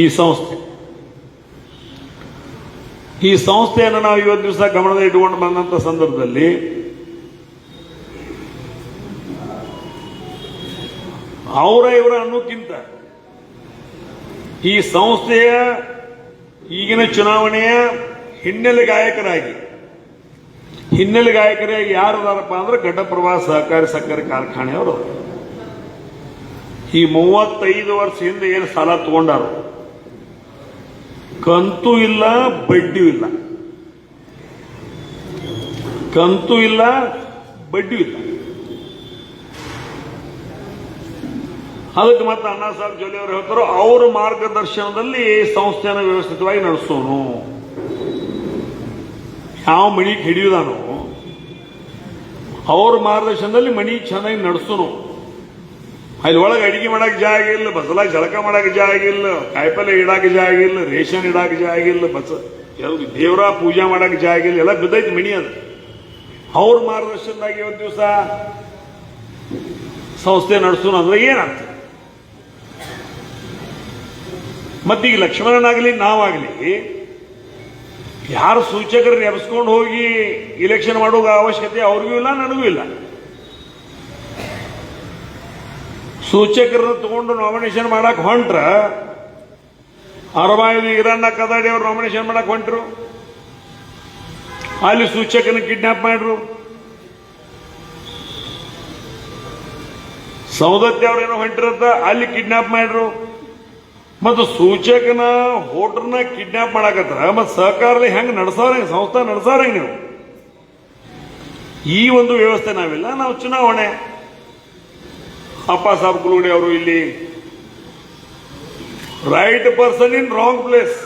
ಈ ಸಂಸ್ಥೆ. ಈ ಸಂಸ್ಥೆಯನ್ನು ನಾವು ಇವತ್ತು ದಿವಸ ಗಮನದ ಇಟ್ಟುಕೊಂಡು ಬಂದಂಥ ಸಂದರ್ಭದಲ್ಲಿ ಅವರ ಇವರ ಅನ್ನೋಕ್ಕಿಂತ ಈ ಸಂಸ್ಥೆಯ ಈಗಿನ ಚುನಾವಣೆಯ ಹಿನ್ನೆಲೆ ಗಾಯಕರಾಗಿ ಹಿನ್ನೆಲೆ ಗಾಯಕರಾಗಿ ಯಾರು ಅದಾರಪ್ಪ ಅಂದ್ರೆ ಘಟಪ್ರಭಾ ಸಹಕಾರಿ ಸಕ್ಕರೆ ಕಾರ್ಖಾನೆಯವರು. ಈ ಮೂವತ್ತೈದು ವರ್ಷ ಹಿಂದೆ ಏನು ಸಾಲ ತಗೊಂಡಾರು ಕಂತು ಇಲ್ಲ ಬಡ್ಡಿಯೂ ಇಲ್ಲ. ಕಂತು ಇಲ್ಲ ಬಡ್ಡಿಯೂ ಇಲ್ಲ. ಅದಕ್ಕೆ ಮತ್ತೆ ಅಣ್ಣಾ ಸಾಹೇಬ್ ಜೊಲ್ಲೆ ಅವರು ಹೇಳ್ತಾರೋ, ಅವರ ಮಾರ್ಗದರ್ಶನದಲ್ಲಿ ಸಂಸ್ಥೆಯನ್ನು ವ್ಯವಸ್ಥಿತವಾಗಿ ನಡೆಸೋನು. ಯಾವ ಮಣಿ ಹಿಡಿಯುದಾನು, ಅವ್ರ ಮಾರ್ಗದರ್ಶನದಲ್ಲಿ ಮಣಿ ಚೆನ್ನಾಗಿ ನಡೆಸೋನು. ಅಲ್ಲಿ ಒಳಗೆ ಅಡಿಗೆ ಮಾಡಕ್ ಜಾಗ ಇಲ್ಲ ಬಸಲಾಗಿ ಜಳಕ ಮಾಡಕ್ ಜಾಗ ಇಲ್ಲ, ಕಾಯಿಪಲ್ಲೆ ಇಡಾಕ ಜಾಗ ಇಲ್ಲ, ರೇಷನ್ ಇಡಾಕ ಜಾಗ ಇಲ್ಲ, ಬಸ ಎಲ್ಲ ದೇವರ ಪೂಜೆ ಮಾಡಕ್ ಜಾಗ ಇಲ್ಲ, ಎಲ್ಲ ಬಿದ್ದೈತಿ ಮಣಿ ಅದು. ಅವ್ರ ಮಾರ್ಗದರ್ಶನದಾಗ ಒಂದು ದಿವಸ ಸಂಸ್ಥೆ ನಡೆಸೋಣ ಅಂದ್ರೆ ಏನರ್ಥ ಮತ್ತೀಗ ಲಕ್ಷ್ಮಣನಾಗಲಿ, ನಾವಾಗಲಿ, ಯಾರು ಸೂಚಕರು ಎಬ್ಸ್ಕೊಂಡು ಹೋಗಿ ಇಲೆಕ್ಷನ್ ಮಾಡೋ ಅವಶ್ಯಕತೆ ಅವ್ರಿಗೂ ಇಲ್ಲ, ನನಗೂ ಇಲ್ಲ. ಸೂಚಕರನ್ನ ತಗೊಂಡು ನಾಮಿನೇಷನ್ ಮಾಡಕ್ ಹೊಂಟ್ರ? ಅರಬಾಯಿದು ಈರಣ್ಣ ಕದಾಡಿ ಅವ್ರು ನಾಮಿನೇಷನ್ ಮಾಡಕ್ ಹೊಂಟ್ರು? ಅಲ್ಲಿ ಸೂಚಕನ ಕಿಡ್ನಾಪ್ ಮಾಡ್ರು? ಸೌದತ್ತಿ ಅವ್ರೇನೋ ಹೊಂಟಿರತ್ತ ಅಲ್ಲಿ ಕಿಡ್ನಾಪ್ ಮಾಡ್ರು? ಮತ್ತು ಸೂಚಕನ ಹೋಟ್ರನ್ನ ಕಿಡ್ನಾಪ್ ಮಾಡಾಕತ್ರ ಮತ್ತು ಸಹಕಾರದಲ್ಲಿ ಹೆಂಗ್ ನಡ್ಸಾರ ಸಂಸ್ಥೆ ನಡ್ಸಾರ ನೀವು? ಈ ಒಂದು ವ್ಯವಸ್ಥೆ ನಾವಿಲ್ಲ, ನಾವು ಚುನಾವಣೆ. ಅಪ್ಪ ಸಾಬ್ ಕುಲುಗಡೆ ಅವರು ಇಲ್ಲಿ. Right person in wrong place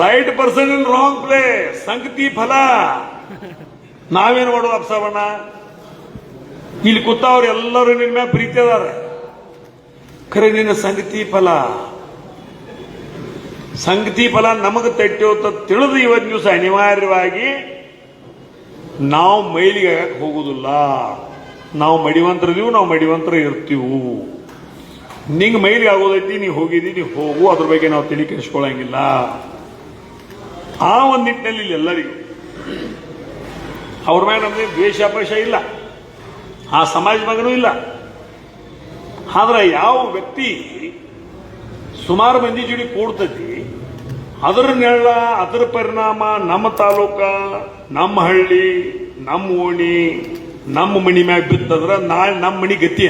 right person in wrong place ಸಂಗತಿ ಫಲ. ನಾವೇನು ಮಾಡೋದು ಅಪ್ಸವಣ್ಣ ಇಲ್ಲಿ ಕೂತವ್ರು ಎಲ್ಲರೂ ನಿನ್ನ ಮ್ಯಾಗ ಪ್ರೀತಿ ಅದಾರ ಖರೆ, ನಿನ್ನ ಸಂಗತಿ ಫಲ. ಸಂಗತಿ ಫಲ ನಮಗೆ ತಟ್ಟೋತ ತಿಳಿದು ಇವತ್ತು ದಿವಸ ಅನಿವಾರ್ಯವಾಗಿ ನಾವು ಮೈಲಿಗೆ ಆಗಕ್ಕೆ ಹೋಗುದಿಲ್ಲ ನಾವು ಮಡಿವಂತರದೀವು ನಾವು ಮಡಿವಂತರ ಇರ್ತೀವು. ನಿಂಗೆ ಮೈಲಿಗೆ ಆಗೋದೈತಿ, ನೀ ಹೋಗಿದಿ ನೀ ಹೋಗು. ಅದ್ರ ಬಗ್ಗೆ ನಾವು ತಿಳಿ ಕೆಡಿಸ್ಕೊಳ್ಳಂಗಿಲ್ಲ ಆ ಒಂದು ನಿಟ್ಟಿನಲ್ಲಿ ಎಲ್ಲರಿಗೂ ಅವ್ರ ಮೇಲೆ ನಮಗೆ ದ್ವೇಷಾಪೇಷ ಇಲ್ಲ. ಆ ಸಮಾಜ ಮಗನೂ ಇಲ್ಲ. ಆದ್ರೆ ಯಾವ ವ್ಯಕ್ತಿ ಸುಮಾರು ಮಂದಿ ಜೋಡಿ ಕೂಡ್ತೈತಿ ಅದರ ನೆರಳ, ಅದರ ಪರಿಣಾಮ ನಮ್ಮ ತಾಲೂಕ, ನಮ್ಮ ಹಳ್ಳಿ, ನಮ್ಮ ಓಣಿ, ನಮ್ಮ ಮಣಿ ಮ್ಯಾಗ ಬಿತ್ತಂದ್ರೆ ನಾಳೆ ನಮ್ಮ ಮಣಿ ಗತಿ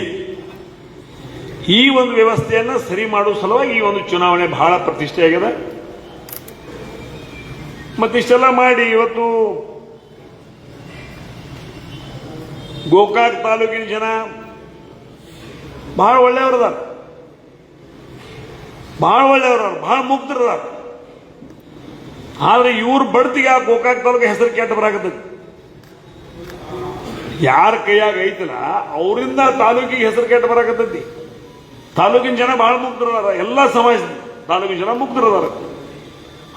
ಈ ಒಂದು ವ್ಯವಸ್ಥೆಯನ್ನ ಸರಿ ಮಾಡುವ ಸಲುವಾಗಿ ಈ ಒಂದು ಚುನಾವಣೆ ಬಹಳ ಪ್ರತಿಷ್ಠೆ ಆಗಿದೆ. ಮತ್ತಿಷ್ಟೆಲ್ಲ ಮಾಡಿ ಇವತ್ತು ಗೋಕಾಕ್ ತಾಲೂಕಿನ ಜನ ಬಹಳ ಒಳ್ಳೆಯವರದಾರ ಬಹಳ ಒಳ್ಳೆಯವರ ಬಹಳ ಮುಗ್ಧರದಾರ ಆದ್ರೆ ಇವ್ರ ಬಡ್ತಿಗೆ ಆ ಗೋಕಾಕ್ ತಾಲೂಕು ಹೆಸರು ಕೆಟ್ಟ ಬರಾಕತ್ತೈತಿ ಯಾರ ಕೈಯಾಗ ಐತಲ್ಲ, ಅವರಿಂದ ತಾಲೂಕಿಗೆ ಹೆಸರು ಕೆಟ್ಟ ಬರಾಕತ್ತೈತಿ ತಾಲೂಕಿನ ಜನ ಬಹಳ ಮುಗ್ಧರದಾರ ಎಲ್ಲ ಸಮಾಜ ತಾಲೂಕಿನ ಜನ ಮುಗ್ಧರದಾರ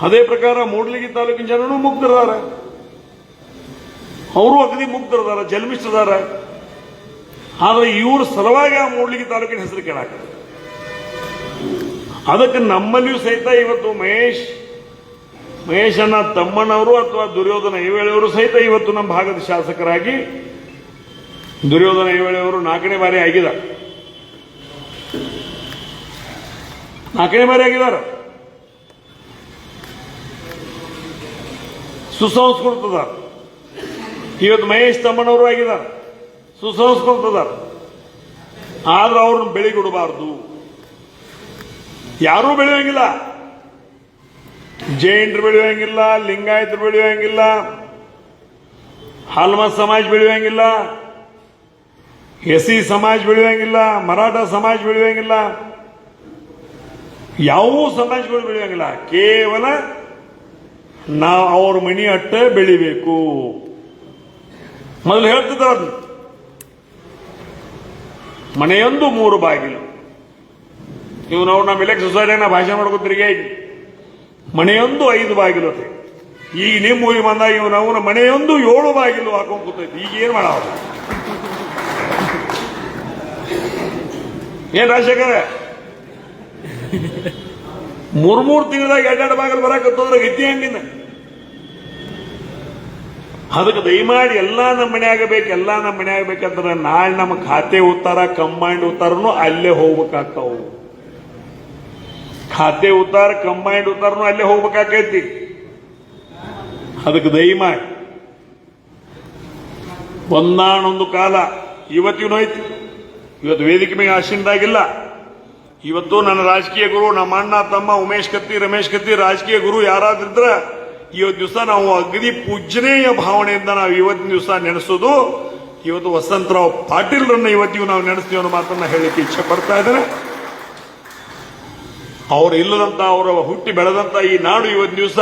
ಅದೇ ಪ್ರಕಾರ ಮೂಡ್ಲಿಗಿ ತಾಲೂಕಿನ ಜನನು ಮುಗ್ಧರದಾರ ಅವರು ಅಗದಿ ಮುಗ್ಧರದಾರ ಜನ್ಮಿಷ್ಠದಾರ ಆದ್ರೆ ಇವ್ರ ಸಲುವಾಗಿ ಆ ಮೂಡ್ಲಿಗಿ ತಾಲೂಕಿನ ಹೆಸರು ಕೇಳಾಕ ಅದಕ್ಕೆ ನಮ್ಮಲ್ಲಿಯೂ ಸಹಿತ ಇವತ್ತು ಮಹೇಶ್ ಮಹೇಶನ ತಮ್ಮನವರು ಅಥವಾ ದುರ್ಯೋಧನ ಐವೇಳೆಯವರು ಸಹಿತ ಇವತ್ತು ನಮ್ಮ ಭಾಗದ ಶಾಸಕರಾಗಿ ದುರ್ಯೋಧನ ಐವೇಳೆಯವರು ನಾಲ್ಕನೇ ಬಾರಿ ಆಗಿದ ನಾಲ್ಕನೇ ಬಾರಿ ಆಗಿದ್ದಾರೆ. ಸುಸಂಸ್ಕೃತದ ಇವತ್ತು ಮಹೇಶ್ ತಮ್ಮನವರು ಆಗಿದ್ದಾರೆ. ಸುಸಂಸ್ಕೃತದ ಆದ್ರೆ ಅವ್ರನ್ನ ಬೆಳಿಗೊಡಬಾರ್ದು ಯಾರೂ ಬೆಳೆಯೋಂಗಿಲ್ಲ ಜೈನರು ಬೆಳೆಯೋಂಗಿಲ್ಲ ಲಿಂಗಾಯತರು ಬೆಳೆಯೋಂಗಿಲ್ಲ ಹಲ್ಮತ್ ಸಮಾಜ ಬೆಳೆಯುವಂಗಿಲ್ಲ ಎಸ್ ಸಿ ಸಮಾಜ ಬೆಳೆಯೋಂಗಿಲ್ಲ ಮರಾಠ ಸಮಾಜ ಬೆಳೆಯುವಂಗಿಲ್ಲ ಯಾವ ಸಮಾಜಗಳು ಬೆಳೆಯುವಂಗಿಲ್ಲ. ಕೇವಲ ನಾವು ಅವ್ರ ಮನಿ ಅಟ್ಟ ಬೆಳಿಬೇಕು. ಮೊದಲು ಹೇಳ್ತಿದ್ರು ಅದು ಮನೆಯೊಂದು ಮೂರು ಬಾಗಿಲು. ಇವ್ನು ನಾವು ನಮ್ಮ ಇಲೆಕ್ಷನ್ ಸೊಸೈಟಿಯಾಗ ಭಾಷಣ ಮಾಡ್ಕೊತಿರಿಗೆ ಮನೆಯೊಂದು ಐದು ಬಾಗಿಲು ಈಗ ನಿಮ್ಮ ಊರಿಗೆ ಬಂದಾಗ ಇವ್ ನಾವು ಮನೆಯೊಂದು ಏಳು ಬಾಗಿಲು ಹಾಕೊಂಡ್ ಕೂತೈತಿ. ಈಗ ಏನ್ ಮಾಡ ಏನ್ ರಾಜಶೇಖರ? ಮೂರ್ ಮೂರ್ ತಿಂಗಳದಾಗ ಎರಡೆರಡು ಬಾಗಿಲು ಬರಾಕತ್ತಂದ್ರೆ ಗತಿ ಹಂಗಿನ ಅದಕ್ಕೆ ದಯಮಾಡಿ ಎಲ್ಲಾ ನಮ್ಮ ಮನೆ ಆಗಬೇಕು ಎಲ್ಲಾ ನಮ್ಮ ಮನೆ ಆಗ್ಬೇಕಂದ್ರೆ ನಾಳೆ ನಮ್ಮ ಖಾತೆ ಉತ್ತಾರ ಕಂಬೈಂಡ್ ಉತ್ತಾರನು ಅಲ್ಲೇ ಹೋಗ್ಬೇಕಾಗ್ತಾವು. ಖಾತೆ ಉತ್ತಾರ ಕಂಬೈಂಡ್ ಉತ್ತಾರನು ಅಲ್ಲೇ ಹೋಗ್ಬೇಕಾಕೈತಿ. ಅದಕ್ಕೆ ದಯಮಾಡಿ ಒಂದಾನೊಂದು ಕಾಲ. ಇವತ್ತಿಗೂ ಐತಿ ಇವತ್ತು ವೇದಿಕೆ ಮೇಲೆ ಆಶೀನದಾಗಿಲ್ಲ ಇವತ್ತು ನನ್ನ ರಾಜಕೀಯ ಗುರು, ನಮ್ಮ ಅಣ್ಣ, ತಮ್ಮ, ಉಮೇಶ್ ಕತ್ತಿ, ರಮೇಶ್ ಕತ್ತಿ, ರಾಜಕೀಯ ಗುರು ಯಾರಾದ್ರಿದ್ರ ಇವತ್ತು ದಿವಸ ನಾವು ಅಗ್ನಿ ಪೂಜನೀಯ ಭಾವನೆಯಿಂದ ನಾವು ಇವತ್ತಿನ ದಿವಸ ನೆನೆಸೋದು. ಇವತ್ತು ವಸಂತರಾವ್ ಪಾಟೀಲ್ರನ್ನ ಇವತ್ತಿಗೂ ನಾವು ನೆನೆಸ್ತೀವಿ ಅನ್ನೋ ಮಾತನ್ನ ಹೇಳಲಿಕ್ಕೆ ಇಚ್ಛೆ ಪಡ್ತಾ ಇದ್ದೇನೆ. ಅವರು ಇಲ್ಲದಂತ ಅವರ ಹುಟ್ಟಿ ಬೆಳೆದಂತ ಈ ನಾಡು ಇವತ್ತು ದಿವಸ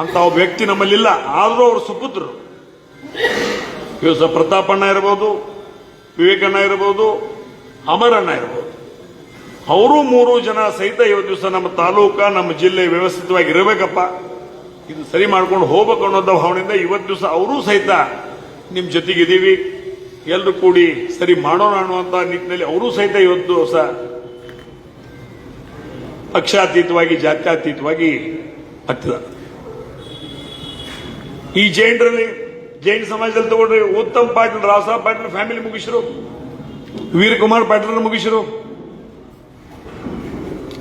ಅಂತ ಒಬ್ಬ ವ್ಯಕ್ತಿ ನಮ್ಮಲ್ಲಿಲ್ಲ. ಆದರೂ ಅವರು ಸುಪುತ್ರರು. ದಿವಸ ಪ್ರತಾಪಣ್ಣ ಇರ್ಬೋದು, ವಿವೇಕಣ್ಣ ಇರ್ಬೋದು ಅಮರಣ್ಣ ಇರ್ಬೋದು. ಅವರು ಮೂರು ಜನ ಸಹಿತ ಇವತ್ತು ದಿವಸ ನಮ್ಮ ತಾಲೂಕ, ನಮ್ಮ ಜಿಲ್ಲೆ ವ್ಯವಸ್ಥಿತವಾಗಿ ಇರಬೇಕಪ್ಪ. ಇದು ಸರಿ ಮಾಡ್ಕೊಂಡು ಹೋಗ್ಬೇಕು ಅನ್ನೋದ ಭಾವನೆಯಿಂದ ಇವತ್ತು ದಿವಸ ಅವರೂ ಸಹಿತ ನಿಮ್ಮ ಜೊತೆಗಿದ್ದೀವಿ. ಎಲ್ಲರೂ ಕೂಡಿ ಸರಿ ಮಾಡೋಣ ಅನ್ನುವಂತ ನಿಟ್ಟಿನಲ್ಲಿ ಅವರೂ ಸಹಿತ ಇವತ್ತು ದಿವಸ ಪಕ್ಷಾತೀತವಾಗಿ, ಜಾತ್ಯಾತೀತವಾಗಿ ಹತ್ತಿದ. ಈ ಜೈನರಲ್ಲಿ, ಜೈನ ಸಮಾಜದಲ್ಲಿ ತಗೊಂಡ್ರೆ ಉತ್ತಮ್ ಪಾಟೀಲ್, ರಾವಸಾಬ್ ಪಾಟೀಲ್ ಫ್ಯಾಮಿಲಿ ಮುಗಿಸಿರು. ವೀರಕುಮಾರ್ ಪಾಟೀಲ್ ಮುಗಿಸಿರು.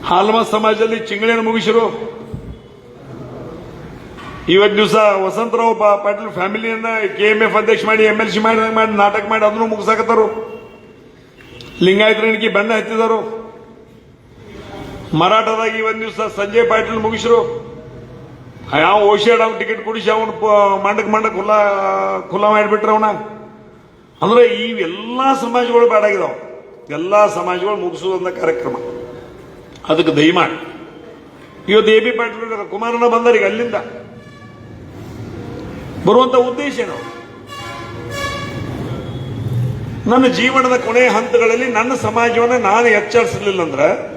ಹಾಲ್ಮ ಸಮಾಜದಲ್ಲಿ ಚಿಂಗಳಿಯನ್ನು ಮುಗಿಸಿರು. ಇವತ್ತು ದಿವಸ ವಸಂತರಾವ್ ಪಾಟೀಲ್ ಫ್ಯಾಮಿಲಿಯನ್ನ ಕೆ ಎಂ ಎಫ್ ಅಧ್ಯಕ್ಷ ಮಾಡಿ, ಎಂ ಎಲ್ ಸಿ ಮಾಡಿ, ನಾಟಕ ಮಾಡಿ, ಅದನ್ನು ಮುಗಿಸಾಕತ್ತಾರು. ಲಿಂಗಾಯತರಣಿಗೆ ಬಣ್ಣ ಹತ್ತಿದರು. ಮರಾಠದಾಗ ಒಂದು ದಿವಸ ಸಂಜಯ್ ಪಾಟೀಲ್ ಮುಗಿಸ್ರು. ಯಾವ ಓಶಿಯಾಡ್ ಟಿಕೆಟ್ ಕೊಡಿಸಿ ಅವನು ಮಂಡಕ್ ಮಂಡಕ್ ಖುಲ್ಲಾ ಖುಲ್ಲಾ ಮಾಡಿಬಿಟ್ರೆ ಅವನ. ಅಂದ್ರೆ ಎಲ್ಲಾ ಸಮಾಜಗಳು ಬೇಡಾಗಿದಾವ ಎಲ್ಲಾ ಸಮಾಜಗಳು ಮುಗಿಸುವಂತ ಕಾರ್ಯಕ್ರಮ. ಅದಕ್ಕೆ ದಯಮಾಡಿ ಇವತ್ತು ಎ ಬಿ ಪಾಟೀಲ್ ಬಂದಾರ ಈಗ ಅಲ್ಲಿಂದ. ಬರುವಂತ ಉದ್ದೇಶ ಏನು? ನನ್ನ ಜೀವನದ ಕೊನೆಯ ಹಂತಗಳಲ್ಲಿ ನನ್ನ ಸಮಾಜವನ್ನು ನಾನು ಎಚ್ಚರಿಸಲಿಲ್ಲ ಅಂದ್ರೆ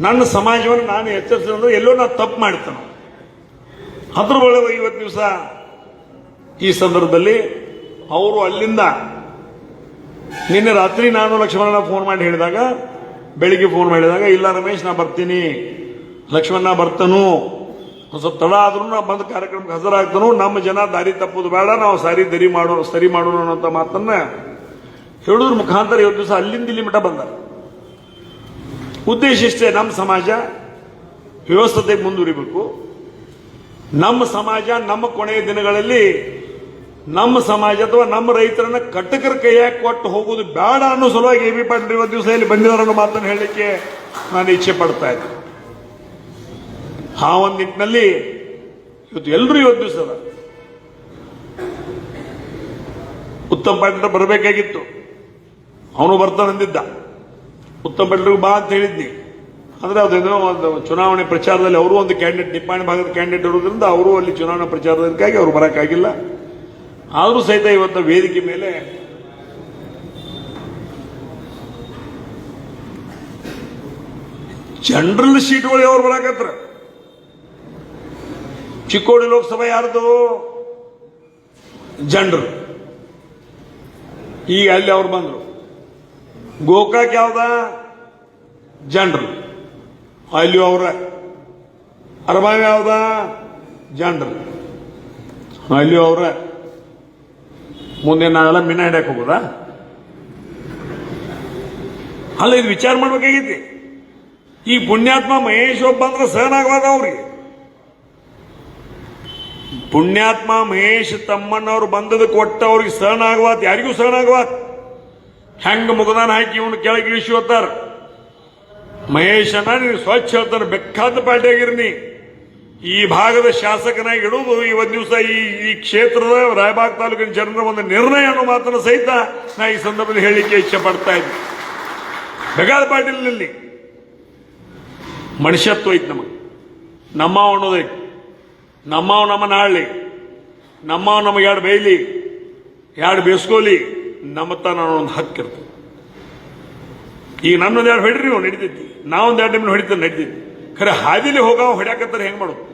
ನನ್ನ ಸಮಾಜವನ್ನು ನಾನು ಎಚ್ಚರಿಸಿದ್ರು ಎಲ್ಲೋ ನಾನು ತಪ್ಪು ಮಾಡ್ತಾನೆ ಅದ್ರ ಒಳಗೆ ಇವತ್ತು ದಿವಸ ಈ ಸಂದರ್ಭದಲ್ಲಿ ಅವರು ಅಲ್ಲಿಂದ ನಿನ್ನೆ ರಾತ್ರಿ ನಾನು ಲಕ್ಷ್ಮಣನ ಫೋನ್ ಮಾಡಿ ಹೇಳಿದಾಗ, ಬೆಳಿಗ್ಗೆ ಫೋನ್ ಮಾಡಿದಾಗ ಇಲ್ಲ ರಮೇಶ್, ನಾ ಬರ್ತೀನಿ. ಲಕ್ಷ್ಮಣ ಬರ್ತನು. ಸ್ವಲ್ಪ ತಡ ಆದ್ರೂ ನಾ ಬಂದ ಕಾರ್ಯಕ್ರಮಕ್ಕೆ ಹಾಜರಾಗ್ತಾನು. ನಮ್ಮ ಜನ ದಾರಿ ತಪ್ಪೋದು ಬೇಡ, ನಾವು ಸಾರಿ ದರಿ ಮಾಡೋ, ಸರಿ ಮಾಡೋಣ ಅನ್ನೋಂಥ ಮಾತನ್ನ ಹೇಳೋದ್ರ. ಮುಖಾಂತರ ಇವತ್ತು ದಿವಸ ಅಲ್ಲಿಂದ ಇಲ್ಲಿ ಮಠ ಬಂದಾರ. ಉದ್ದೇಶ ಇಷ್ಟೇ ನಮ್ಮ ಸಮಾಜ? ವ್ಯವಸ್ಥತೆಗೆ ಮುಂದುವರಿಬೇಕು. ನಮ್ಮ ಸಮಾಜ, ನಮ್ಮ ಕೊನೆಯ ದಿನಗಳಲ್ಲಿ ನಮ್ಮ ಸಮಾಜ ಅಥವಾ ನಮ್ಮ ರೈತರನ್ನ ಕಟ್ಟಕರ ಕೈಯಾಗಿ ಕೊಟ್ಟು ಹೋಗುವುದು ಬೇಡ ಅನ್ನೋ ಸಲುವಾಗಿ ಎ ಬಿ ಪಾಟೀಲ್ ಇವತ್ತು ದಿವಸ ಇಲ್ಲಿ ಬಂದಿದ್ದಾರೆ ಅನ್ನೋ ಮಾತನ್ನು ಹೇಳಲಿಕ್ಕೆ ನಾನು ಇಚ್ಛೆ ಪಡ್ತಾ ಇದ್ದೆ. ಆ ಒಂದು ನಿಟ್ಟಿನಲ್ಲಿ ಇವತ್ತು ಎಲ್ಲರೂ ಇವತ್ತು ದಿವಸ ಉತ್ತಮ್ ಪಾಟೀಲ್ ಬರಬೇಕಾಗಿತ್ತು. ಅವನು ಬರ್ತಾನಂದಿದ್ದ ಉತ್ತಮ್ ಪಾಟೀಲ್ ಬಾ ಅಂತ ಹೇಳಿದ್ನಿ. ಅಂದ್ರೆ ಅದೇನೋ ಒಂದು ಚುನಾವಣೆ ಪ್ರಚಾರದಲ್ಲಿ ಅವರು ಒಂದು ಕ್ಯಾಂಡಿಡೇಟ್ ನಿಪ್ಪಾಣಿ ಭಾಗದ ಕ್ಯಾಂಡಿಡೇಟ್ ಇರೋದ್ರಿಂದ ಅವರು ಅಲ್ಲಿ ಚುನಾವಣಾ ಪ್ರಚಾರದಕ್ಕಾಗಿ ಅವರು ಬರೋಕ್ಕಾಗಿಲ್ಲ ಆದರೂ ಸಹಿತ ಇವತ್ತು ವೇದಿಕೆ ಮೇಲೆ ಜನರಲ್ ಸೀಟ್ಗಳು ಅವ್ರು ಬರಾಕತ್ರ ಚಿಕ್ಕೋಡಿ ಲೋಕಸಭಾ ಯಾರ್ದು? ಜನರಲ್. ಈಗ ಅಲ್ಲಿ ಅವ್ರು ಬಂದ್ರು. ಗೋಕಾಕ್ ಯಾವ್ದ? ಜನರಲ್ ಅಲ್ಲಿ ಅವ್ರ. ಅರಬಾವ್ ಯಾವ್ದ? ಜನರಲ್ ಅಲ್ಲಿ ಅವ್ರ. ಮುಂದೆ ನಾವೆಲ್ಲ ಮಿನ ಹಿಡ್ಯಕ್ ಹೋಗೋದಾ? ಅಲ್ಲ, ಇದು ವಿಚಾರ ಮಾಡ್ಬೇಕಾಗೈತಿ ಈ ಪುಣ್ಯಾತ್ಮ ಮಹೇಶ್ ಒಬ್ಬ ಅಂದ್ರೆ ಸಹನ ಆಗವಾದ ಅವ್ರಿಗೆ. ಪುಣ್ಯಾತ್ಮ ಮಹೇಶ್ ತಮ್ಮಣ್ಣವ್ರು ಬಂದದಕ್ಕೆ ಒಟ್ಟ ಅವ್ರಿಗೆ ಸಹನ ಆಗವಾತ್, ಯಾರಿಗೂ ಸಹನ ಆಗವಾತ್. ಹೆಂಗ ಮುಗದಾನ ಹಾಕಿ ಇವನು ಕೆಳಗೆ ಇಳಿಸುವತ್ತಾರ ಮಹೇಶನ ನೀನು ಸ್ವಚ್ಛ ಹೇಳ್ತಾನೆ ಬೆಕ್ಕಾದ ಪಾರ್ಟಿ ಆಗಿರ್ನಿ ಈ ಭಾಗದ ಶಾಸಕನಾಗಿ ಇಡುವುದು ಇವತ್ತು ದಿವಸ ಈ ಈ ಕ್ಷೇತ್ರದ ರಾಯಬಾಗ್ ತಾಲೂಕಿನ ಜನರ ಒಂದು ನಿರ್ಣಯ ಅನ್ನೋ ಮಾತನ್ನು ಸಹಿತ ನಾ ಈ ಸಂದರ್ಭದಲ್ಲಿ ಹೇಳಲಿಕ್ಕೆ ಇಚ್ಛೆ ಪಡ್ತಾ ಇದ್ದೆ. ಬೆಗಾದ ಪಾಟೀಲ್ನಲ್ಲಿ ಮನುಷ್ಯತ್ವ ಐತೆ ನಮಗೆ. ನಮ್ಮ ಅನ್ನೋದೈತಿ ನಮ್ಮ ನಮ್ಮನ್ನ ಆಳ್ಲಿ ನಮ್ಮವ ನಮಗೆ ಎರಡು ಬೈಲಿ ಎರಡು ಬೇಸ್ಕೋಲಿ. ನಮ್ಮ ತನ ಒಂದು ಹಕ್ಕಿರ್ತದೆ ಈಗ ನನ್ನೊಂದು ಎರಡು ಹೊಡಿರಿ ನೀವು ನಡಿತೈತಿ. ನಾವೊಂದು ಎರಡು ನಿಮ್ಮನ್ನ ಹೊಡಿತ ನಡಿತೈತಿ. ಖರೆ ಹಾದಿಲಿ ಹೋಗಾವ ಹೊಡ್ಯಾಕತ್ತಾರೆ ಹೆಂಗ್ ಮಾಡೋದು?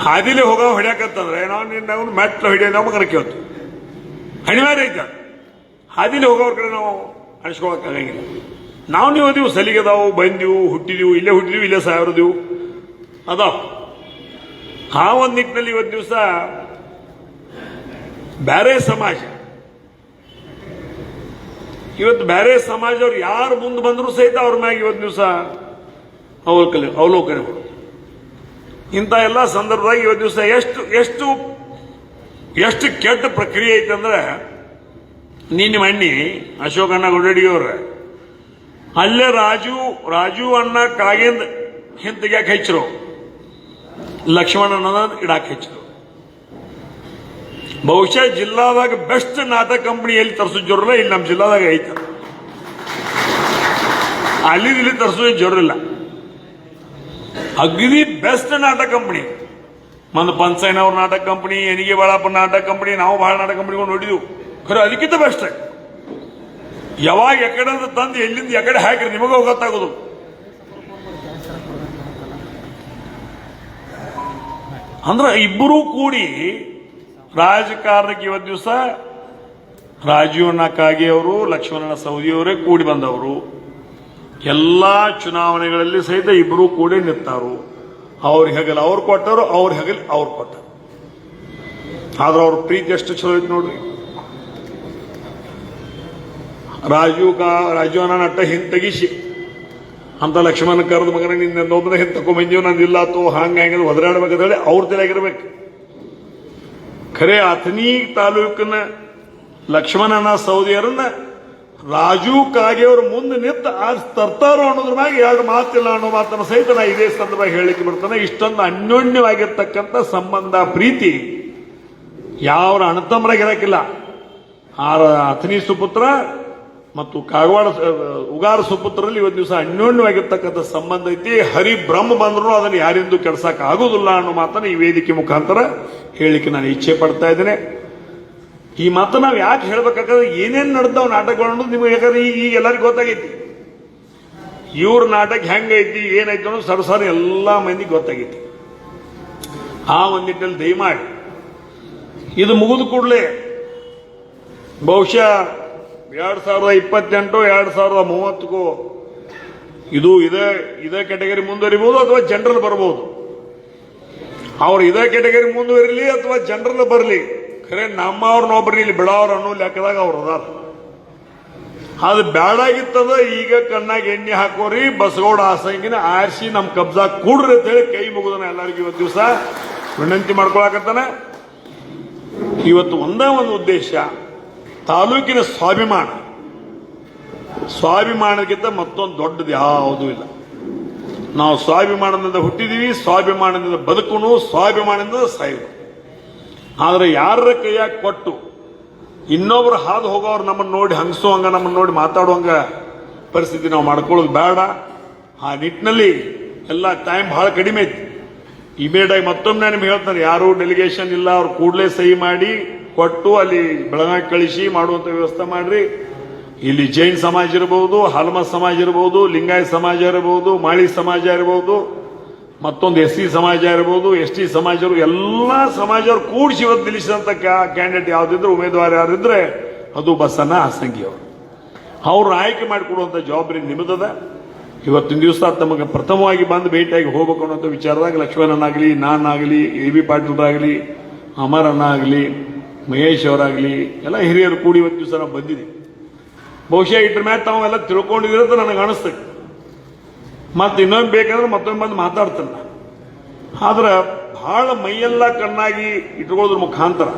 ಹಾದಿಲಿ ಹೋಗಾವ ಹೊಡ್ಯಾಕತ್ತಂದ್ರೆ ನಾವು ನಿನ್ನ ಮೆಟ್ಲು ಹೊಡಿಯೋ ನಮಗೆ ಕೇಳ್ತು ಅನಿವಾರ್ಯ ಐತೆ ಹಾದಿಲಿ ಹೋಗೋವ್ರ ಕಡೆ ನಾವು ಅನಿಸ್ಕೊಳಕ್ಕಾಗಂಗಿಲ್ಲ ನಾವು ನೀವು ಸಲಿಗೆ ಸಲಿಗೆದಾವು, ಬಂದೀವು, ಹುಟ್ಟಿದೀವು, ಇಲ್ಲೇ ಹುಟ್ಟಿದೀವಿ, ಇಲ್ಲೇ ಸಾವಿರದೀವು. ಅದಾವ. ಆ ಒಂದು ನಿಟ್ಟಿನಲ್ಲಿ ಇವತ್ತು ದಿವಸ ಬ್ಯಾರೆ ಸಮಾಜ. ಇವತ್ತು ಬ್ಯಾರೆ ಸಮಾಜವ್ರು ಯಾರು ಮುಂದೆ ಬಂದರೂ ಸಹಿತ ಅವ್ರ ಮ್ಯಾಗ ಇವತ್ತು ದಿವಸ ಅವಲೋಕನೆ ಅವಲೋಕನೆ ಇಂಥ ಎಲ್ಲ ಸಂದರ್ಭದಾಗ ಇವತ್ತು ದಿವಸ ಎಷ್ಟು ಎಷ್ಟು ಎಷ್ಟು ಕೆಟ್ಟ ಪ್ರಕ್ರಿಯೆ ಐತಂದ್ರೆ ನಿನ್ನ ಮಣ್ಣಿ ಅಶೋಕ್ ಅಣ್ಣ ಗುಡ್ಡಡಿಯವ್ರ ಅಲ್ಲೇ ರಾಜು ರಾಜು ಅಣ್ಣ ಕಾಗಿಂದ ಹಿಂತಿಗ್ಯಾಕೆ ಹೆಚ್ಚರು ಲಕ್ಷ್ಮಣನ ಇಡಾಕ್ ಹೆಚ್ಚರು ಬಹುಶಃ ಜಿಲ್ಲಾದಾಗ ಬೆಸ್ಟ್ ನಾಟಕ ಕಂಪನಿ ಎಲ್ಲಿ ತರಿಸೋ ಜೋರಿಲ್ಲ, ಇಲ್ಲಿ ನಮ್ಮ ಜಿಲ್ಲಾದಾಗ ಐತೆ. ಅಲ್ಲಿ ಇಲ್ಲಿ ತರಿಸೋ ಜೋರಿಲ್ಲ. ಅಗ್ದಿ ಬೆಸ್ಟ್ ನಾಟಕ ಕಂಪನಿ ಒಂದು ಪಂಚಯ್ಯನವ್ರ ನಾಟಕ ಕಂಪನಿ ಎನಿಗೆ ಬಾಳಪ್ಪ ನಾಟಕ ಕಂಪನಿ ನಾವು ಬಹಳ ನಾಟಕ ಕಂಪನಿಗಳು ನೋಡಿದ್ವು. ಖರೆ ಅದಕ್ಕಿಂತ ಬೆಸ್ಟ್ ಯಾವಾಗ ಎಕಡೆ ಅಂತ ತಂದು ಎಲ್ಲಿಂದ ಎಕಡೆ ಹಾಕಿರಿ ನಿಮಗೂ ಗೊತ್ತಾಗೋದು. ಅಂದ್ರೆ ಇಬ್ಬರೂ ಕೂಡಿ ರಾಜಕಾರಣಕ್ಕೆ ಇವತ್ತು ದಿವಸ ರಾಜೀವಣ್ಣ ಕಾಗೆ ಅವರು, ಲಕ್ಷ್ಮಣನ ಸವದಿಯವರೇ ಕೂಡಿ ಬಂದವರು. ಎಲ್ಲ ಚುನಾವಣೆಗಳಲ್ಲಿ ಸಹಿತ ಇಬ್ಬರೂ ಕೂಡಿ ನಿಂತಾರು. ಅವ್ರಿಗೆ ಹೇಗಲ ಅವ್ರು ಕೊಟ್ಟರು, ಅವ್ರ ಹೆಗಲು ಅವ್ರು ಕೊಟ್ಟರು. ಆದ್ರೆ ಅವ್ರ ಪ್ರೀತಿ ಎಷ್ಟು ಚಲೋ ಐತೆ ನೋಡ್ರಿ. ರಾಜೀವ್ ಕಾ ರಾಜೀವನ ನಟ್ಟ ಹಿಂದ್ ತೆಗಿಸಿ ಅಂತ ಲಕ್ಷ್ಮಣ ಕರೆದ ಮಗನ ನಿನ್ನ ಒಬ್ಬನ ಹಿಂದ್ ತಕೊಂಬಂದೀವಿ ನಂದು ಇಲ್ಲ ತೋ, ಹಂಗ ಹಂಗ ಒದರಾಡ್ಬೇಕಂತ ಹೇಳಿ ಅವ್ರ ತಲೆಯಾಗಿರ್ಬೇಕು ಖರೆ ಅಥಣಿ ತಾಲೂಕಿನ ಲಕ್ಷ್ಮಣನ ಸೌದಿಯರನ್ನ ರಾಜು ಕಾಗೆಯವ್ರ ಮುಂದೆ ನಿಂತ ಆಜ್ ತರ್ತಾರೋ ಅನ್ನೋದ್ರ ಮ್ಯಾಗ ಎರಡು ಮಾತಿಲ್ಲ ಅನ್ನೋ ಮಾತನ್ನ ಸಹಿತ ನಾ ಇದೇ ಸಂದರ್ಭ ಹೇಳಿಕೆ ಬಿಡ್ತಾನೆ ಇಷ್ಟೊಂದು ಅನ್ಯೋನ್ಯವಾಗಿರ್ತಕ್ಕಂಥ ಸಂಬಂಧ, ಪ್ರೀತಿ ಯಾವ ಅಣ್ಣತಮ್ಮರಾಗಿರಕ್ಕಿಲ್ಲ ಆರ ಅಥನಿ ಸುಪುತ್ರ ಮತ್ತು ಕಾಗವಾಡ ಉಗಾರ ಸುಪುತ್ರರಲ್ಲಿ ಇವತ್ತು ದಿವಸ ಅನ್ಯೋನ್ಯವಾಗಿರ್ತಕ್ಕಂಥ ಸಂಬಂಧ ಐತಿ. ಹರಿ ಬ್ರಹ್ಮ ಬಂದರೂ ಅದನ್ನು ಯಾರಿಂದು ಕೆಡ್ಸಕ್ಕೆ ಆಗೋದಿಲ್ಲ ಅನ್ನೋ ಮಾತನ್ನ ಈ ವೇದಿಕೆ ಮುಖಾಂತರ ಹೇಳಲಿಕ್ಕೆ ನಾನು ಇಚ್ಛೆ ಪಡ್ತಾ ಇದ್ದೇನೆ. ಈ ಮಾತು ನಾವು ಯಾಕೆ ಹೇಳ್ಬೇಕಾದ್ರೆ ಏನೇನು ನಡೆದವ್ ನಾಟಕಗಳನ್ನು ನಿಮಗೆ ಯಾಕಂದ್ರೆ ಈಗ ಎಲ್ಲರಿಗೂ ಗೊತ್ತಾಗೈತಿ. ಇವ್ರ ನಾಟಕ ಹೆಂಗೈತಿ ಏನೈತಿ ಅನ್ನೋದು ಸರಸಾರ ಎಲ್ಲಾ ಮಂದಿಗೆ ಗೊತ್ತಾಗೈತಿ. ಆ ಒಂದಿಟ್ಟಲ್ಲಿ ದಯಮಾಡಿ. ಇದು ಮುಗಿದ ಕೂಡಲೇ ಬಹುಶಃ ಎರಡ್ ಸಾವಿರದ ಇಪ್ಪತ್ತೆಂಟು, ಎರಡ್ ಸಾವಿರದ ಮೂವತ್ತಕ್ಕೂ ಇದು ಇದೇ ಇದೇ ಕೆಟಗರಿ ಮುಂದುವರಿಬಹುದು ಅಥವಾ ಜನರಲ್ ಬರಬಹುದು? ಅವ್ರು ಇದೇ ಕೆಟಗರಿ ಮುಂದುವರಿಲಿ ಅಥವಾ ಜನರಲ್ ಬರಲಿ? ಖರೆ ನಮ್ಮವ್ರನ್ನೊಬ್ರು ಇಲ್ಲಿ ಬಿಡೋರು ಅನ್ನೋ ಲೆಕ್ಕದಾಗ ಅವ್ರು ಅದಾರ. ಅದು ಬ್ಯಾಡಾಗಿತ್ತದ ಈಗ ಕಣ್ಣಾಗ ಎಣ್ಣೆ ಹಾಕೋರಿ, ಬಸಗೌಡ ಆಸಂಗಿನ ಆರಿಸಿ ನಮ್ಮ ಕಬ್ಜಾ ಕೂಡ್ರಿ ಅಂತ ಹೇಳಿ ಕೈ ಮುಗಿದನ ಎಲ್ಲರಿಗೂ ಇವತ್ತು ದಿವಸ. ವಿನಂತಿ ಮಾಡ್ಕೊಳಕತ್ತಾನೆ. ಇವತ್ತು ಒಂದೇ ಒಂದು ಉದ್ದೇಶ ತಾಲೂಕಿನ ಸ್ವಾಭಿಮಾನ. ಸ್ವಾಭಿಮಾನಕ್ಕಿಂತ ಮತ್ತೊಂದು ದೊಡ್ಡದು ಯಾವುದೂ ಇಲ್ಲ. ನಾವು ಸ್ವಾಭಿಮಾನದಿಂದ ಹುಟ್ಟಿದೀವಿ, ಸ್ವಾಭಿಮಾನದಿಂದ ಬದುಕುನು ಸ್ವಾಭಿಮಾನದಿಂದ ಸಾಯುವ ಆದರೆ ಯಾರ ಕೈಯಾಗ ಕೊಟ್ಟು ಇನ್ನೊಬ್ರು ಹಾದು ಹೋಗೋರು ನಮ್ಮನ್ನು ನೋಡಿ ಹಂಗಸುವಂಗ ನಮ್ಮನ್ನು ನೋಡಿ ಮಾತಾಡುವಂಗ ಪರಿಸ್ಥಿತಿ ನಾವು ಮಾಡ್ಕೊಳ್ಳೋದು ಬೇಡ. ಆ ನಿಟ್ಟಿನಲ್ಲಿ ಎಲ್ಲ ಟೈಮ್ ಬಹಳ ಕಡಿಮೆ ಐತಿ. ಇಮಿಡಿಯೇಟ್ ಆಗಿ ಮತ್ತೊಮ್ಮೆ ನಿಮ್ಗೆ ಹೇಳ್ತಾರೆ ಯಾರು ಡೆಲಿಗೇಷನ್ ಇಲ್ಲ, ಅವ್ರು ಕೂಡಲೇ ಸಹಿ ಮಾಡಿ ಕೊಟ್ಟು ಅಲ್ಲಿ ಬೆಳಗಾವಿ ಕಳಿಸಿ ಮಾಡುವಂತ ವ್ಯವಸ್ಥೆ ಮಾಡ್ರಿ. ಇಲ್ಲಿ ಜೈನ್ ಸಮಾಜ ಇರಬಹುದು ಹಲ್ಮ ಸಮಾಜ ಇರಬಹುದು ಲಿಂಗಾಯತ್ ಸಮಾಜ ಇರಬಹುದು ಮಾಳಿ ಸಮಾಜ ಇರಬಹುದು ಮತ್ತೊಂದು ಎಸ್ ಸಿ ಸಮಾಜ ಇರಬಹುದು ಎಸ್ ಟಿ ಸಮಾಜರು ಎಲ್ಲ ಸಮಾಜವ್ರು ಕೂಡಿಸಿ ಇವತ್ತು ನಿಲ್ಲಿಸಿದಂತ ಕ್ಯಾಂಡಿಡೇಟ್ ಯಾವ್ದಿದ್ರೆ, ಉಮೇದುವಾರ ಯಾರಿದ್ರೆ ಅದು ಬಸನ್ನ ಹಾಸಂಗಿ ಅವರು. ಅವ್ರು ಆಯ್ಕೆ ಮಾಡಿಕೊಡುವಂತ ಜವಾಬ್ದಾರಿ ನಿಮ್ಮದದ ಇವತ್ತಿನ ದಿವಸ ತಮಗೆ ಪ್ರಥಮವಾಗಿ ಬಂದು ಭೇಟಿಯಾಗಿ ಹೋಗ್ಬೇಕು ಅನ್ನೋಂಥ ವಿಚಾರದಾಗ ಲಕ್ಷ್ಮಣನಾಗಲಿ ನಾನಾಗಲಿ, ಎ ಬಿ ಪಾಟೀಲ್ರಾಗಲಿ ಅಮರಣ್ಣ ಆಗಲಿ ಮಹೇಶ್ ಅವರಾಗಲಿ, ಎಲ್ಲ ಹಿರಿಯರು ಕೂಡಿ ಇವತ್ತು ದಿವಸ ನಾವು ಬಂದಿದ್ದೀವಿ. ಬಹುಶಃ ಇದ್ರ ಮ್ಯಾಲೆ ಎಲ್ಲ ಅಂತ ನನಗೆ ಅನಿಸ್ತದೆ. ಮತ್ತೆ ಇನ್ನೊಂದು ಬೇಕಂದ್ರೆ ಮತ್ತೊಮ್ಮೆ ಬಂದು ಮಾತಾಡ್ತಾನೆ. ಆದ್ರೆ ಬಹಳ ಮೈಯೆಲ್ಲ ಕಣ್ಣಾಗಿ ಇಟ್ಕೊಳ್ಳೋದ್ರ ಮುಖಾಂತರ,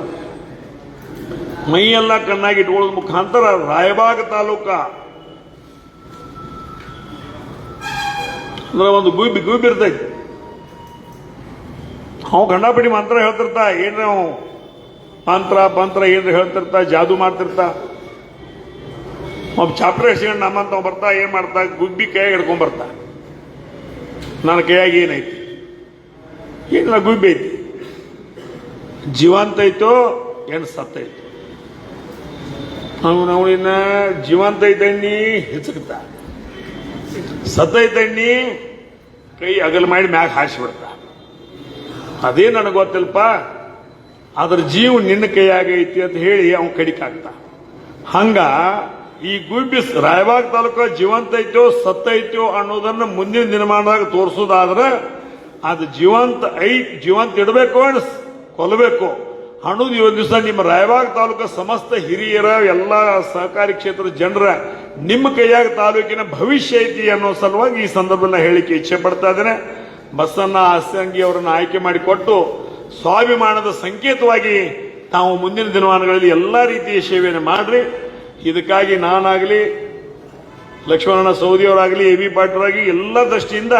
ಮೈಯೆಲ್ಲ ಕಣ್ಣಾಗಿ ಇಟ್ಕೊಳ್ಳೋದ್ರ ಮುಖಾಂತರ ರಾಯಬಾಗ ತಾಲೂಕ ಅಂದ್ರೆ ಒಂದು ಗುಬಿ ಗುಬಿ ಇರ್ತೈತಿ. ಅವ್ ಗಂಡಾಪಿಡಿ ಮಾತ್ರ ಹೇಳ್ತಿರ್ತಾ ಏನು ಮಂತ್ರ ಪಂತ್ರ ಏನ್ರ ಹೇಳ್ತಿರ್ತಾ? ಜಾದು ಮಾಡ್ತಿರ್ತಾ? ಒಬ್ಬ ಚಾಪ್ಟರ್ ಸಿಗಣ್ಣ ನಮ್ಮಂತ ಬರ್ತಾ, ಏನ್ ಮಾಡ್ತಾ? ಗುಬ್ಬಿ ಕೈಯಾಗಿ ಹಿಡ್ಕೊಂಡ್ ಬರ್ತಾ. ನನ್ನ ಕೈಯಾಗಿ ಏನೈತಿ? ಏನಿಲ್ಲ, ಗುಬ್ಬಿ ಐತಿ. ಜೀವಂತ ಐತೋ ಏನು ಸತ್ತೈತೋ ಅವನು ಅವನಿನ್ನ ಜೀವಂತ ಐತಣ್ಣಿ ಸತ್ತ ಸತ್ತೈತಣ್ಣಿ ಕೈ ಅಗಲ್ ಮಾಡಿ ಮ್ಯಾಗ ಹಾಸಿಬಿಡ್ತ. ಅದೇ ನನಗೆ ಗೊತ್ತಿಲ್ಪ ಅದ್ರ ಜೀವ ನಿನ್ನ ಕೈಯಾಗೈತಿ ಅಂತ ಹೇಳಿ ಅವನ್ ಕಡಿಕಾಗ್ತ ಹಂಗ ಈ ಗುಬ್ಬಿ ರಾಯಬಾಗ್ ತಾಲೂಕು ಜೀವಂತ ಐತೋ ಸತ್ತೈತೋ ಅನ್ನೋದನ್ನ ಮುಂದಿನ ದಿನಮಾನದಾಗ ತೋರಿಸೋದಾದ್ರೆ ಅದು ಜೀವಂತ ಐ, ಜೀವಂತ ಇಡಬೇಕು ಅನ್ಸ್ ಕೊಲ್ಲಬೇಕು ಅನ್ನೋದು ಇವತ್ತು ದಿವಸ ನಿಮ್ಮ ರಾಯಬಾಗ್ ತಾಲೂಕ ಸಮಸ್ತ ಹಿರಿಯರ ಎಲ್ಲ ಸಹಕಾರಿ ಕ್ಷೇತ್ರದ ಜನರ ನಿಮ್ಮ ಕೈಯಾಗ ತಾಲೂಕಿನ ಭವಿಷ್ಯ ಐತಿ ಅನ್ನೋ ಸಲುವಾಗಿ ಈ ಸಂದರ್ಭದಲ್ಲಿ ಹೇಳಿಕೆ ಇಚ್ಛೆ ಪಡ್ತಾ ಇದ್ದೇನೆ. ಬಸನ್ನ ಅಸ್ಸಂಗಿ ಅವರನ್ನು ಆಯ್ಕೆ ಮಾಡಿಕೊಟ್ಟು ಸ್ವಾಭಿಮಾನದ ಸಂಕೇತವಾಗಿ ತಾವು ಮುಂದಿನ ದಿನಮಾನಗಳಲ್ಲಿ ಎಲ್ಲ ರೀತಿಯ ಸೇವೆಯನ್ನು ಮಾಡ್ರಿ. ಇದಕ್ಕಾಗಿ ನಾನಾಗಲಿ, ಲಕ್ಷ್ಮಣನ ಸೌದಿಯವರಾಗಲಿ, ಎ ಬಿ ಪಾಟೀಲ್ ಎಲ್ಲ ದೃಷ್ಟಿಯಿಂದ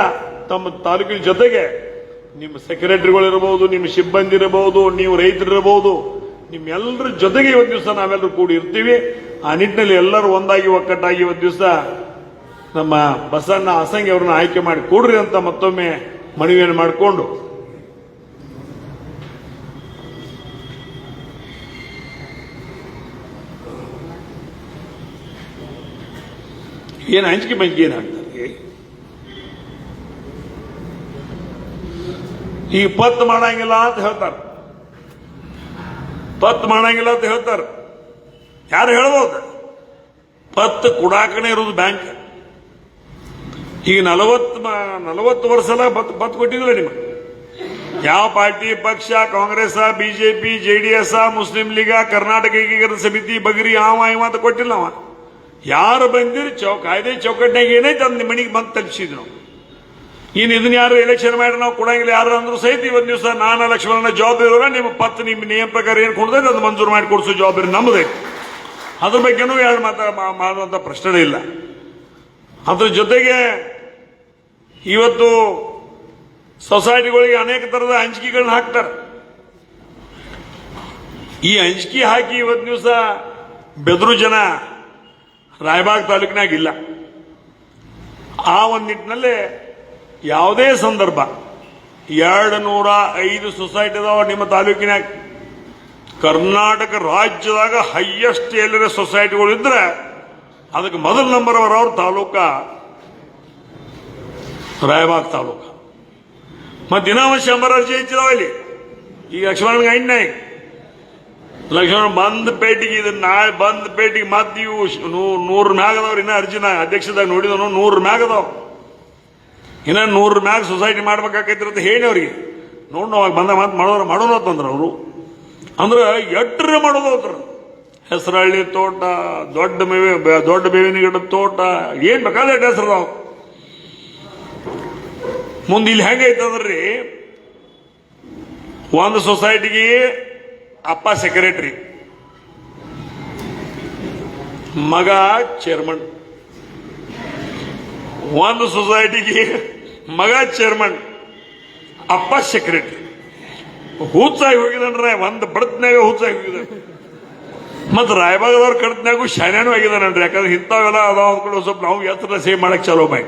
ತಮ್ಮ ತಾಲೂಕಿನ ಜೊತೆಗೆ ನಿಮ್ಮ ಸೆಕ್ರೆಟರಿಗಳಿರಬಹುದು ನಿಮ್ಮ ಸಿಬ್ಬಂದಿ ಇರಬಹುದು ನೀವು ರೈತರಿರಬಹುದು ನಿಮ್ಮೆಲ್ಲರ ಜೊತೆಗೆ ಇವತ್ತು ದಿವಸ ನಾವೆಲ್ಲರೂ ಕೂಡಿ ಇರ್ತೀವಿ. ಆ ನಿಟ್ಟಿನಲ್ಲಿ ಎಲ್ಲರೂ ಒಂದಾಗಿ ಒಕ್ಕಟ್ಟಾಗಿ ಇವತ್ತು ದಿವಸ ನಮ್ಮ ಬಸಣ್ಣ ಅಸಂಗಿ ಅವ್ರನ್ನ ಆಯ್ಕೆ ಮಾಡಿ ಕೊಡ್ರಿ ಅಂತ ಮತ್ತೊಮ್ಮೆ ಮನವಿಯನ್ನು ಮಾಡಿಕೊಂಡು ಏನು ಹಂಚಿಕೆ ಬಂಚಿಕೆ ಏನಾಗ್ತಾರೆ ಈ ಪತ್ ಮಾಡಂಗಿಲ್ಲ ಅಂತ ಹೇಳ್ತಾರೆ. ಪತ್ ಮಾಡಂಗಿಲ್ಲ ಅಂತ ಹೇಳ್ತಾರೆ. ಯಾರು ಹೇಳ್ಬೋದು? ಪತ್ ಕುಡಾಕನೆ ಇರೋದು ಬ್ಯಾಂಕ್ ಈಗ ನಲವತ್ತು ನಲವತ್ತು ವರ್ಷ ಪತ್ ಪತ್ ಕೊಟ್ಟಿದ್ದಿಲ್ಲ ನಿಮಗೆ? ಯಾವ ಪಾರ್ಟಿ, ಪಕ್ಷ, ಕಾಂಗ್ರೆಸ್, ಬಿಜೆಪಿ ಜೆಡಿಎಸ್ ಮುಸ್ಲಿಂ ಲೀಗ, ಕರ್ನಾಟಕ ಏಕೀಕರಣ ಸಮಿತಿ, ಬಗರಿ ಇವ ಅಂತ ಕೊಟ್ಟಿಲ್ಲ ಅವ. ಯಾರು ಬಂದಿರಿ ಚೌ ಕಾಯ್ದೆ ಚೌಕಟ್ನಾಗ ಏನೈತೆ ಅದ್ ನಿಮ್ಮ ಮನೆಗೆ ಬಂದು ತಲುಪಿಸಿದ್ರು. ಇನ್ನು ಇದನ್ನ ಯಾರು ಎಲೆಕ್ಷನ್ ಮಾಡಿ ನಾವು ಕೊಡಂಗಿಲ್ಲ, ಯಾರು ಅಂದ್ರೂ ಸಹಿತ ಇವತ್ತು ದಿವಸ ನಾನು ಲಕ್ಷ್ಮಣ ಜಾಬ್ ಇರೋಲ್ಲ ನಿಮ್ಮ ಪತ್ ನಿಮ್ಮ ನಿಯಮ ಪ್ರಕಾರ ಏನು ಕೊಡ್ತೈತೆ ಅದು ಮಂಜೂರು ಮಾಡಿ ಕೊಡಿಸೋ ಜವಾಬ್ದಾರಿ ನಮ್ಮದೇ ಅದ್ರ ಬಗ್ಗೆನೂ ಯಾರು ಮಾತಾ ಮಾಡುವಂಥ ಪ್ರಶ್ನೆ ಇಲ್ಲ. ಅದ್ರ ಜೊತೆಗೆ ಇವತ್ತು ಸೊಸೈಟಿಗಳಿಗೆ ಅನೇಕ ಥರದ ಹಂಚಿಕೆಗಳನ್ನ ಹಾಕ್ತಾರೆ. ಈ ಹಂಚಿಕೆ ಹಾಕಿ ಇವತ್ತು ದಿವಸ ಬೆದರು ಜನ ರಾಯಬಾಗ್ ತಾಲೂಕಿನಾಗ ಇಲ್ಲ. ಆ ಒಂದು ನಿಟ್ಟಿನಲ್ಲಿ ಯಾವುದೇ ಸಂದರ್ಭ ಎರಡು ನೂರ ಐದು ಸೊಸೈಟಿ ಅದಾವ ನಿಮ್ಮ ತಾಲೂಕಿನಾಗ. ಕರ್ನಾಟಕ ರಾಜ್ಯದಾಗ ಹೈಯೆಸ್ಟ್ ಎಲ್ಲರ ಸೊಸೈಟಿಗಳು ಇದ್ರೆ ಅದಕ್ಕೆ ಮೊದಲ ನಂಬರ್ ಅವರವ್ರ ತಾಲೂಕ ರಾಯಬಾಗ್ ತಾಲೂಕ. ಮತ್ತೆ ದಿನ ಶಂಬರ ಅರ್ಜಿ ಹೆಚ್ಚಿದಾವ ಇಲ್ಲಿ. ಈಗ ಲಕ್ಷ್ಮಣಗೆ ಐದನೇ ಲಕ್ಷ್ಮಣ ಬಂದ್ ಪೇಟಿಗೆ ಇದನ್ನ ನಾಳೆ ಬಂದ್ ಪೇಟಿಗೆ ಮತ್ತೆ ಇವು ಶ್- ನೂ- ನೂರ್ ಮ್ಯಾಗ ಅದಾವ್ರಿ ಇನ್ನ ಅರ್ಜಿನ ಅಧ್ಯಕ್ಷದಾಗ ನೋಡಿದನು, ನೂರ್ ಮ್ಯಾಗ ಇನ್ನ ನೂರ್ ಮ್ಯಾಗ ಸೊಸೈಟಿ ಮಾಡ್ಬೇಕಾಕೈತಿ ಅಂತ ಹೇಳಿ ಅವ್ರಿಗೆ. ನೋಡ್ ಅವಾಗ ಬಂದ ಮಾತು ಮಾಡೋರು ಮಾಡೋರು ಅಂತಂದ್ರ ಅವರು. ಅಂದ್ರೆ ಎಟ್ರೆ ಮಾಡೋದು ಹೆಸರಳ್ಳಿ ತೋಟ, ದೊಡ್ಡ ಮೇವೆ ದೊಡ್ಡ ಬೇವಿನ ಗಿಡದ ತೋಟ, ಏನ್ ಬೇಕಾದ್ರೆ ಹೆಸರು ನಾವು ಮುಂದೆ ಇಲ್ಲಿ ಹೆಂಗೈತಂದ್ರಿ? ಒಂದು ಸೊಸೈಟಿಗೆ ಅಪ್ಪ ಸೆಕ್ರೆಟರಿ ಮಗ ಚೇರ್ಮನ್ ಒಂದು ಸೊಸೈಟಿಗೆ ಮಗ ಚೇರ್ಮನ್ ಅಪ್ಪ ಸೆಕ್ರೆಟರಿ ಹೂಚಾಗಿ ಹೋಗಿದಾನ್ರೆ ಒಂದು ಬಡತ್ನಾಗ ಹೂಚಾಗಿ ಹೋಗಿದ್ದಾನೆ ಮತ್ತು ರಾಯಬಾಗದವ್ರ ಕಡತ್ನಾಗೂ ಶಾನ್ಯಾನು ಆಗಿದಾನನ್ರಿ ಯಾಕಂದ್ರೆ ಇಂಥವೆಲ್ಲ ಅದಾವ ಅಂದ್ಕೊಂಡು ಸ್ವಲ್ಪ ನಾವು ಎತ್ತರ ಸೇವ್ ಮಾಡಕ್ ಚಲೋ ಬಾಯ್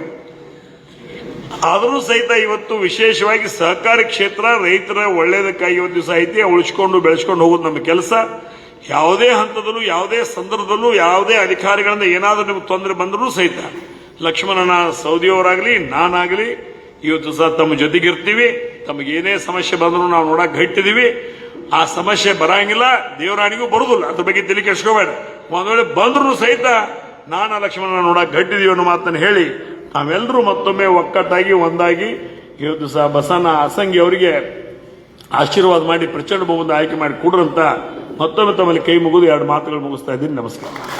ಆದರೂ ಸಹಿತ ಇವತ್ತು ವಿಶೇಷವಾಗಿ ಸಹಕಾರಿ ಕ್ಷೇತ್ರ ರೈತರ ಒಳ್ಳೆಯದಕ್ಕಾಗಿ ಒಂದು ದಿವಸ ಐತಿ ಉಳಿಸ್ಕೊಂಡು ಬೆಳೆಸ್ಕೊಂಡು ಹೋಗೋದು ನಮ್ಮ ಕೆಲಸ. ಯಾವುದೇ ಹಂತದಲ್ಲೂ, ಯಾವುದೇ ಸಂದರ್ಭದಲ್ಲೂ, ಯಾವುದೇ ಅಧಿಕಾರಿಗಳಿಂದ ಏನಾದರೂ ನಿಮ್ಗೆ ತೊಂದರೆ ಬಂದರೂ ಸಹಿತ ಲಕ್ಷ್ಮಣನ ಸೌದಿಯವರಾಗಲಿ, ನಾನಾಗಲಿ, ಇವತ್ತು ಸಹ ತಮ್ಮ ಜೊತೆಗಿರ್ತೀವಿ. ತಮಗೇನೇ ಸಮಸ್ಯೆ ಬಂದರೂ ನಾವು ನೋಡಕ್ ಗಟ್ಟಿದೀವಿ ಆ ಸಮಸ್ಯೆ ಬರಂಗಿಲ್ಲ, ದೇವರಾಣಿಗೂ ಬರುದಿಲ್ಲ. ಅದ್ರ ಬಗ್ಗೆ ತಲೆ ಕೆಡ್ಸ್ಕೋಬೇಡ. ಒಂದ್ ವೇಳೆ ಬಂದರೂ ಸಹಿತ ನಾನು ಲಕ್ಷ್ಮಣನ ನೋಡಕ್ಕೆ ಗಟ್ಟಿದೀವಿ ಅನ್ನೋ ಮಾತನ್ನು ಹೇಳಿ ನಾವೆಲ್ಲರೂ ಮತ್ತೊಮ್ಮೆ ಒಕ್ಕಟ್ಟಾಗಿ, ಒಂದಾಗಿ, ಇವತ್ತು ಸಹ ಬಸನ ಅಸಂಗಿ ಅವರಿಗೆ ಆಶೀರ್ವಾದ ಮಾಡಿ ಪ್ರಚಂಡ ಬಹುಮತ ಆಯ್ಕೆ ಮಾಡಿ ಕೊಡ್ರಂತ ಮತ್ತೊಮ್ಮೆ ತಮ್ಮಲ್ಲಿ ಕೈ ಮುಗಿದು ಎರಡು ಮಾತುಗಳು ಮುಗಿಸ್ತಾ ಇದ್ದೀನಿ. ನಮಸ್ಕಾರ.